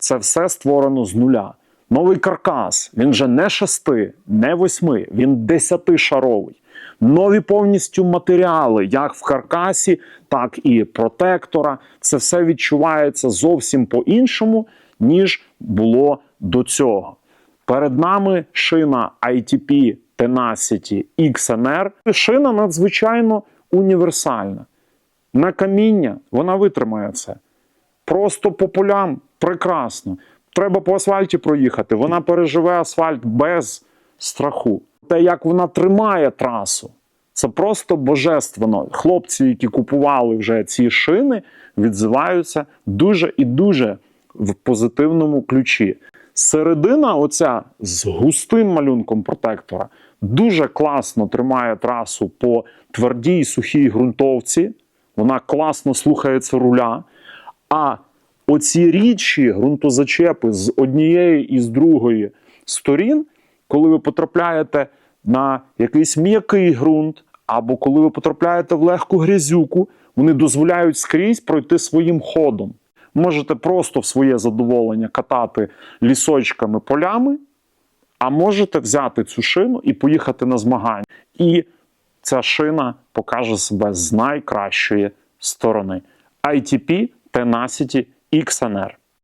це все створено з нуля. Новий каркас, він вже не шести, не восьми, він десятишаровий. Нові повністю матеріали, як в каркасі, так і протектора. Це все відчувається зовсім по-іншому, ніж було до цього. Перед нами шина ITP Tenacity XNR. Шина надзвичайно універсальна. На каміння вона витримає це. Просто по полям прекрасно. Треба по асфальті проїхати. Вона переживе асфальт без страху. Те, як вона тримає трасу, це просто божественно. Хлопці, які купували вже ці шини, відзиваються дуже і дуже в позитивному ключі. Середина, оця з густим малюнком протектора, дуже класно тримає трасу по твердій сухій ґрунтовці. Вона класно слухається руля. А оці рідші ґрунтозачепи з однієї і з другої сторін, коли ви потрапляєте на якийсь м'який ґрунт, або коли ви потрапляєте в легку грязюку, вони дозволяють скрізь пройти своїм ходом. Можете просто в своє задоволення катати лісочками полями, а можете взяти цю шину і поїхати на змагання. І ця шина покаже себе з найкращої сторони. ITP Tenacity XNR.